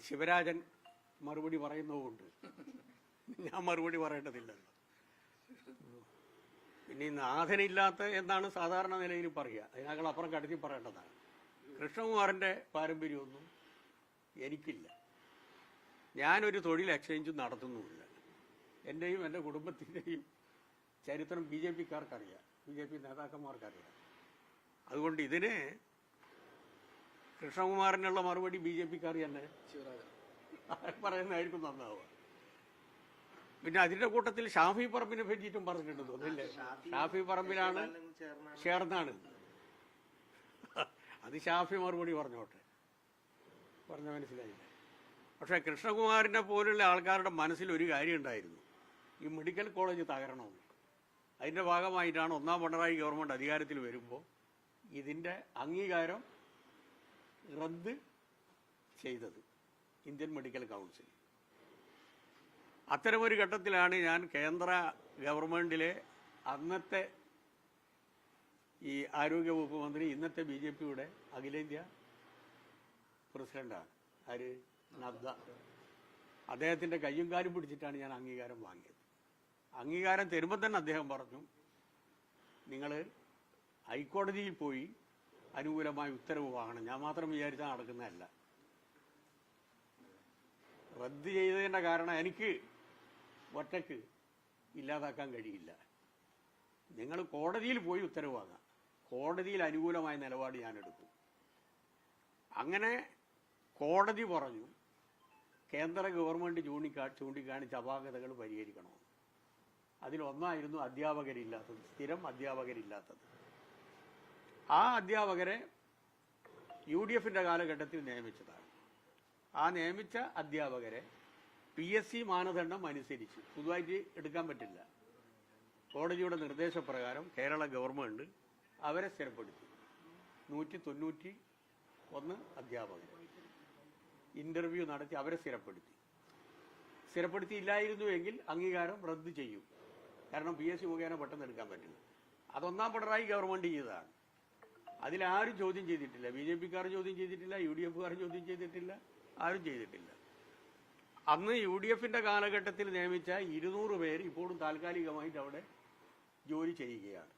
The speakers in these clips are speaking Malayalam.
ശിവരാജൻ മറുപടി പറയുന്നതുകൊണ്ട്. ഞാൻ മറുപടി പറയേണ്ടതില്ലല്ലോ. പിന്നെ നാഥനില്ലാത്ത എന്നാണ് സാധാരണ നിലയിൽ പറയുക. അതിനേക്കാൾ അപ്പുറം കടത്തി പറയേണ്ടതാണ്. കൃഷ്ണകുമാറിന്റെ പാരമ്പര്യമൊന്നും എനിക്കില്ല. ഞാനൊരു തൊഴിൽ എക്സ്ചേഞ്ച് നടത്തുന്നുമില്ല. എന്റെയും എന്റെ കുടുംബത്തിന്റെയും ചരിത്രം ബി ജെ പിക്കാർക്കറിയാം. ബി ജെ പി നേതാക്കന്മാർക്കറിയാം. അതുകൊണ്ട് ഇതിന് കൃഷ്ണകുമാറിനുള്ള മറുപടി ബി ജെ പിക്കാർ തന്നെ പറയുന്നതായിരിക്കും നന്നാവുക. പിന്നെ അതിന്റെ കൂട്ടത്തിൽ ഷാഫി പറമ്പിനെ പറ്റിയിട്ടും പറഞ്ഞിട്ടുണ്ട് തോന്നില്ലേ ഷാഫി പറമ്പിലാണ് ചേർന്നാണ്. അത് ഷാഫി മറുപടി പറഞ്ഞോട്ടെ. പറഞ്ഞ മനസ്സിലായില്ല? പക്ഷെ കൃഷ്ണകുമാറിനെ പോലുള്ള ആൾക്കാരുടെ മനസ്സിൽ ഒരു കാര്യം ഉണ്ടായിരുന്നു. ഈ മെഡിക്കൽ കോളേജ് തകരണമെന്ന്. അതിന്റെ ഭാഗമായിട്ടാണ് ഒന്നാം പിണറായി ഗവൺമെന്റ് അധികാരത്തിൽ വരുമ്പോൾ ഇതിന്റെ അംഗീകാരം റദ്ദ് ചെയ്തത് ഇന്ത്യൻ മെഡിക്കൽ കൗൺസിൽ. അത്തരമൊരു ഘട്ടത്തിലാണ് ഞാൻ കേന്ദ്ര ഗവൺമെന്റിലെ അന്നത്തെ ഈ ആരോഗ്യ വകുപ്പ് മന്ത്രി ഇന്നത്തെ ബി ജെ പിയുടെ അഖിലേന്ത്യാ പ്രസിഡന്റാണ്. ആര്? നദ്ദ. അദ്ദേഹത്തിന്റെ കയ്യും കാലും പിടിച്ചിട്ടാണ് ഞാൻ അംഗീകാരം വാങ്ങിയത്. അംഗീകാരം തരുമ്പോൾ തന്നെ അദ്ദേഹം പറഞ്ഞു നിങ്ങൾ ഹൈക്കോടതിയിൽ പോയി അനുകൂലമായ ഉത്തരവ് വാങ്ങണം. ഞാൻ മാത്രം വിചാരിച്ചാൽ നടക്കുന്നതല്ല. റദ്ദ് ചെയ്തതിന്റെ കാരണം എനിക്ക് ഒറ്റയ്ക്ക് ഇല്ലാതാക്കാൻ കഴിയില്ല. നിങ്ങൾ കോടതിയിൽ പോയി ഉത്തരവ് വാങ്ങാം. കോടതിയിൽ അനുകൂലമായ നിലപാട് ഞാൻ എടുക്കും. അങ്ങനെ കോടതി പറഞ്ഞു കേന്ദ്ര ഗവൺമെന്റ് ചൂണ്ടിക്കാ ചൂണ്ടിക്കാണിച്ച അപാകതകൾ പരിഹരിക്കണമെന്ന്. അതിലൊന്നായിരുന്നു അധ്യാപകരില്ലാത്തത് സ്ഥിരം അധ്യാപകരില്ലാത്തത്. ആ അധ്യാപകരെ യു ഡി എഫിന്റെ കാലഘട്ടത്തിൽ നിയമിച്ചതാണ്. ആ നിയമിച്ച അധ്യാപകരെ പി എസ് സി മാനദണ്ഡം അനുസരിച്ച് പുതുതായിട്ട് എടുക്കാൻ പറ്റില്ല. കോടതിയുടെ നിർദ്ദേശപ്രകാരം കേരള ഗവൺമെന്റ് അവരെ സ്ഥിരപ്പെടുത്തി. നൂറ്റി തൊണ്ണൂറ്റി ഒന്ന് അധ്യാപകർ ഇന്റർവ്യൂ നടത്തി അവരെ സ്ഥിരപ്പെടുത്തി. സ്ഥിരപ്പെടുത്തിയില്ലായിരുന്നുവെങ്കിൽ അംഗീകാരം റദ്ദ് ചെയ്യും. കാരണം പി എസ് സി മുഖേന പെട്ടെന്ന് എടുക്കാൻ പറ്റില്ല. അതൊന്നാം പിണറായി ഗവൺമെന്റ് ചെയ്തതാണ്. അതിലാരും ചോദ്യം ചെയ്തിട്ടില്ല. ബി ജെ പിക്കാർ ചോദ്യം ചെയ്തിട്ടില്ല യു ഡി എഫുകാർ ചോദ്യം ചെയ്തിട്ടില്ല ആരും ചെയ്തിട്ടില്ല. അന്ന് യു ഡി എഫിന്റെ കാലഘട്ടത്തിൽ നിയമിച്ച ഇരുന്നൂറ് പേര് ഇപ്പോഴും താൽക്കാലികമായിട്ട് അവിടെ ജോലി ചെയ്യുകയാണ്.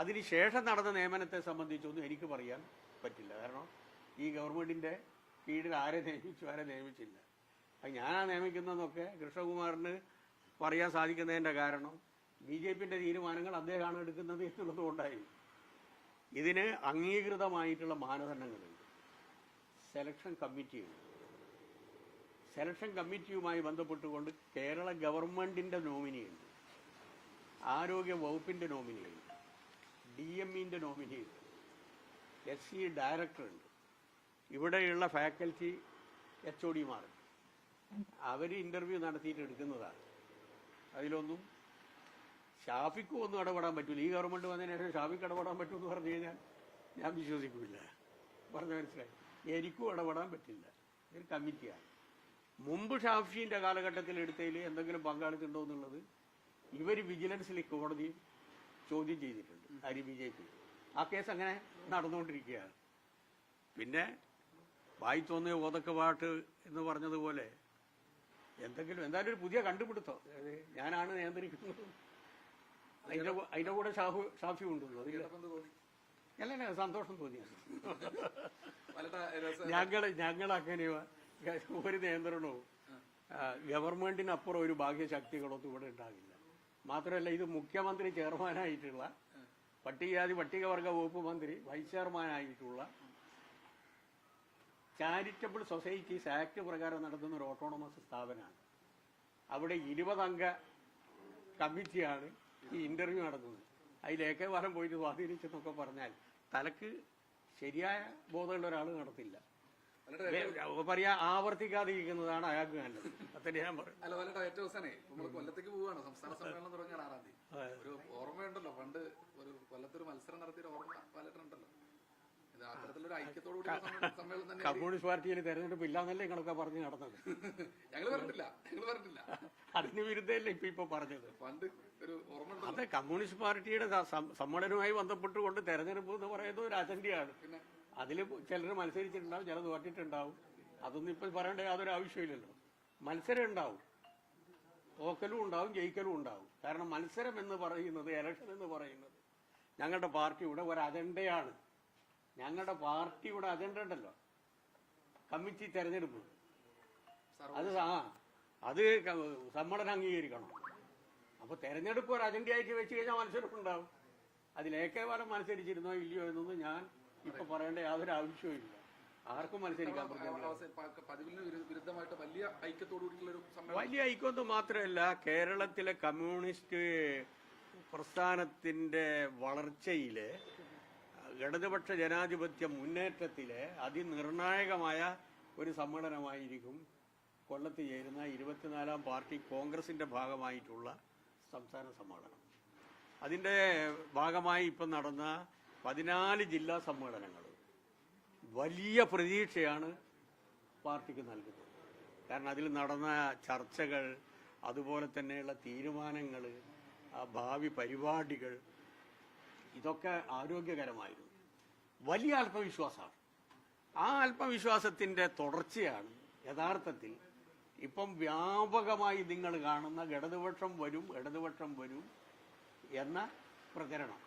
അതിനുശേഷം നടന്ന നിയമനത്തെ സംബന്ധിച്ചൊന്നും എനിക്ക് പറയാൻ പറ്റില്ല. കാരണം ഈ ഗവൺമെന്റിന്റെ കീഴിൽ ആരെ നിയമിച്ചു ആരെ നിയമിച്ചില്ല. അത് ഞാനാ നിയമിക്കുന്നതെന്നൊക്കെ കൃഷ്ണകുമാറിന് പറയാൻ സാധിക്കുന്നതിന്റെ കാരണം ബി ജെ പിന്റെ തീരുമാനങ്ങൾ അദ്ദേഹമാണ് എടുക്കുന്നത് എന്നുള്ളത് ഇതിന് അംഗീകൃതമായിട്ടുള്ള മാനദണ്ഡങ്ങളുണ്ട്. സെലക്ഷൻ കമ്മിറ്റിയുണ്ട് സെലക്ഷൻ കമ്മിറ്റിയുമായി ബന്ധപ്പെട്ടുകൊണ്ട് കേരള ഗവൺമെന്റിന്റെ നോമിനിയുണ്ട് ആരോഗ്യ വകുപ്പിന്റെ നോമിനിയുണ്ട് ഡി എം ഇന്റെ നോമിനിയുണ്ട് എസ് സി ഡയറക്ടറുണ്ട് ഇവിടെയുള്ള ഫാക്കൽറ്റി എച്ച് ഒ ഡിമാർ അവർ ഇന്റർവ്യൂ നടത്തിയിട്ട് എടുക്കുന്നതാണ്. അതിലൊന്നും ഷാഫിക്കും ഒന്നും ഇടപെടാൻ പറ്റില്ല ഈ ഗവൺമെന്റ് വന്നതിന് ശേഷം ഷാഫിക്ക് ഇടപെടാൻ പറ്റുമെന്ന് പറഞ്ഞു കഴിഞ്ഞാൽ ഞാൻ വിശ്വസിക്കില്ല പറഞ്ഞ മനസ്സിലായി? എനിക്കും ഇടപെടാൻ പറ്റില്ല. ഇതൊരു കമ്മിറ്റിയാണ്. മുമ്പ് ഷാഫിന്റെ കാലഘട്ടത്തിൽ എടുത്തതിൽ എന്തെങ്കിലും പങ്കാളിത്തമുണ്ടോ എന്നുള്ളത് ഇവർ വിജിലൻസിൽ കോടതി ചോദ്യം ചെയ്തിട്ടുണ്ട്. ഹരി ബി ജെ പി ആ കേസ് അങ്ങനെ നടന്നുകൊണ്ടിരിക്കുകയാണ്. പിന്നെ വായി തോന്നിയ ഓതക്ക പാട്ട് എന്ന് പറഞ്ഞതുപോലെ എന്തെങ്കിലും എന്തായാലും ഒരു പുതിയ കണ്ടുപിടുത്തോ. ഞാനാണ് നിയന്ത്രിക്കുന്നത്. അതിന്റെ കൂടെ ഷാഫു അതില്ല എന്ത് തോന്നി? അല്ല സന്തോഷം തോന്നിയത് ഞങ്ങൾ അങ്ങനെ ഒരു നിയന്ത്രണവും. ഗവൺമെന്റിനപ്പുറം ഒരു ഭാഗ്യശക്തികളൊന്നും ഇവിടെ ഉണ്ടാകില്ല. മാത്രമല്ല ഇത് മുഖ്യമന്ത്രി ചെയർമാനായിട്ടുള്ള പട്ടികജാതി പട്ടികവർഗ വകുപ്പ് മന്ത്രി വൈസ് ചെയർമാനായിട്ടുള്ള ചാരിറ്റബിൾ സൊസൈറ്റീസ് ആക്ട് പ്രകാരം നടത്തുന്ന ഒരു ഓട്ടോണമസ് സ്ഥാപനമാണ്. അവിടെ ഇരുപതംഗ കമ്മിറ്റിയാണ് ഈ ഇന്റർവ്യൂ നടക്കുന്നത് അതിൽ വരം പോയിട്ട് സ്വാധീനിച്ചെന്നൊക്കെ പറഞ്ഞാൽ തലക്ക് ശരിയായ ബോധമുള്ള ഒരാൾ നടത്തില്ല. പറയാ ആവർത്തിക്കാതിരിക്കുന്നതാണ് അയാൾക്ക് നല്ലത്. അത്തന്നെ ഞാൻ പറയും അല്ല വല്ലട്ട ഏറ്റവും അവസാനേ നമ്മൾ കൊല്ലത്തേക്ക് പോവാണ് സംസ്ഥാന സമ്മേളനം തുടങ്ങിയാണ് ആറാം തീയതി ഒരു ഓർമ്മയുണ്ടല്ലോ പണ്ട് ഒരു കൊല്ലത്തൊരു മത്സരം നടത്തിയ ഓർമ്മ പലട്ടുണ്ടല്ലോ ഇത് കമ്മ്യൂണിസ്റ്റ് പാർട്ടിയിൽ തെരഞ്ഞെടുപ്പ് ഇല്ലാന്നല്ലേ നിങ്ങളൊക്കെ പറഞ്ഞു നടന്നത്? ഞങ്ങൾ പറഞ്ഞിട്ടില്ല ഞങ്ങൾ പറഞ്ഞിട്ടില്ല. അതിന് വിരുദ്ധമല്ലേ ഇപ്പൊ ഇപ്പൊ പറഞ്ഞത്? പണ്ട് ഒരു ഓർമ്മ അതെ കമ്മ്യൂണിസ്റ്റ് പാർട്ടിയുടെ സമ്മേളനവുമായി ബന്ധപ്പെട്ടുകൊണ്ട് തെരഞ്ഞെടുപ്പ് എന്ന് പറയുന്നത് ഒരു അജണ്ടിയാണ്. അതിൽ ചിലർ മത്സരിച്ചിട്ടുണ്ടാവും ചിലർ തോറ്റിട്ടുണ്ടാവും. അതൊന്നും ഇപ്പൊ പറയേണ്ട യാതൊരു ആവശ്യമില്ലല്ലോ മത്സരം ഉണ്ടാവും. തോക്കലും ഉണ്ടാവും ജയിക്കലും ഉണ്ടാവും. കാരണം മത്സരം എന്ന് പറയുന്നത് ഇലക്ഷൻ എന്ന് പറയുന്നത് ഞങ്ങളുടെ പാർട്ടിയുടെ ഒരു അജണ്ടയാണ്. ഞങ്ങളുടെ പാർട്ടിയുടെ അജണ്ട ഉണ്ടല്ലോ. കമ്മിറ്റി തെരഞ്ഞെടുപ്പ്. അത് ആ അത് സമ്മേളനം അംഗീകരിക്കണം. അപ്പൊ തെരഞ്ഞെടുപ്പ് ഒരു അജണ്ടയായിട്ട് വെച്ച് കഴിഞ്ഞാൽ മത്സരം ഉണ്ടാവും. അതിലേക്കേവാലം മത്സരിച്ചിരുന്നോ ഇല്ലയോ എന്നൊന്നും ഞാൻ ഇപ്പൊ പറയേണ്ട യാതൊരു ആവശ്യവും ഇല്ല. ആർക്കും മത്സരിക്കാൻ വിരുദ്ധമായിട്ട് വലിയ ഐക്യത്തോടു ഒരു സമ്മേളനം. വലിയ ഐക്യമൊന്നും മാത്രമല്ല കേരളത്തിലെ കമ്മ്യൂണിസ്റ്റ് പ്രസ്ഥാനത്തിന്റെ വളർച്ചയിൽ ഇടതുപക്ഷ ജനാധിപത്യ മുന്നേറ്റത്തിലെ അതിനിർണായകമായ ഒരു സമ്മേളനമായിരിക്കും കൊല്ലത്ത് ചേരുന്ന ഇരുപത്തിനാലാം പാർട്ടി കോൺഗ്രസിന്റെ ഭാഗമായിട്ടുള്ള സംസ്ഥാന സമ്മേളനം. അതിന്റെ ഭാഗമായി ഇപ്പം നടന്ന പതിനാല് ജില്ലാ സമ്മേളനങ്ങൾ വലിയ പ്രതീക്ഷയാണ് പാർട്ടിക്ക് നൽകുന്നത്. കാരണം അതിൽ നടന്ന ചർച്ചകൾ അതുപോലെ തന്നെയുള്ള തീരുമാനങ്ങൾ ഭാവി പരിപാടികൾ ഇതൊക്കെ ആരോഗ്യകരമായിരുന്നു. വലിയ ആത്മവിശ്വാസമാണ് ആ ആത്മവിശ്വാസത്തിന്റെ തുടർച്ചയാണ് യഥാർത്ഥത്തിൽ ഇപ്പം വ്യാപകമായി നിങ്ങൾ കാണുന്ന ഇടതുപക്ഷം വരും ഇടതുപക്ഷം വരും എന്ന പ്രചരണം.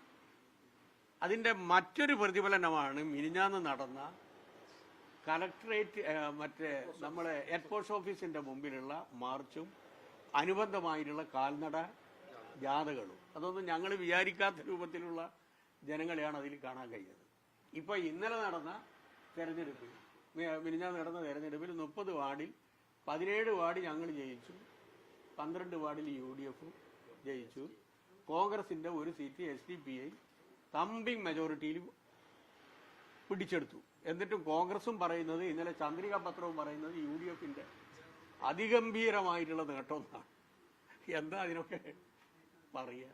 അതിന്റെ മറ്റൊരു പ്രതിഫലനമാണ് മിനിഞ്ഞാന്ന് നടന്ന കലക്ടറേറ്റ് മറ്റേ നമ്മളെ പോസ്റ്റ് ഓഫീസിന്റെ മുമ്പിലുള്ള മാർച്ചും അനുബന്ധമായിട്ടുള്ള കാൽനട ജാഥകളും. അതൊന്നും ഞങ്ങൾ വിചാരിക്കാത്ത രൂപത്തിലുള്ള ജനങ്ങളെയാണ് അതിൽ കാണാൻ കഴിയുന്നത്. ഇപ്പൊ ഇന്നലെ നടന്ന തെരഞ്ഞെടുപ്പിൽ മിനിഞ്ഞാന്ന് നടന്ന തെരഞ്ഞെടുപ്പിൽ മുപ്പത് വാർഡിൽ പതിനേഴ് വാർഡ് ഞങ്ങൾ ജയിച്ചു പന്ത്രണ്ട് വാർഡിൽ യു ഡി എഫ് ജയിച്ചു. കോൺഗ്രസിന്റെ ഒരു seat S D P I thumping മെജോറിറ്റിയിൽ പിടിച്ചെടുത്തു. എന്നിട്ടും കോൺഗ്രസും പറയുന്നത് ഇന്നലെ ചന്ദ്രിക പത്രവും പറയുന്നത് യു ഡി എഫിന്റെ അതിഗംഭീരമായിട്ടുള്ള നേട്ടം എന്താ അതിനൊക്കെ പറയുക?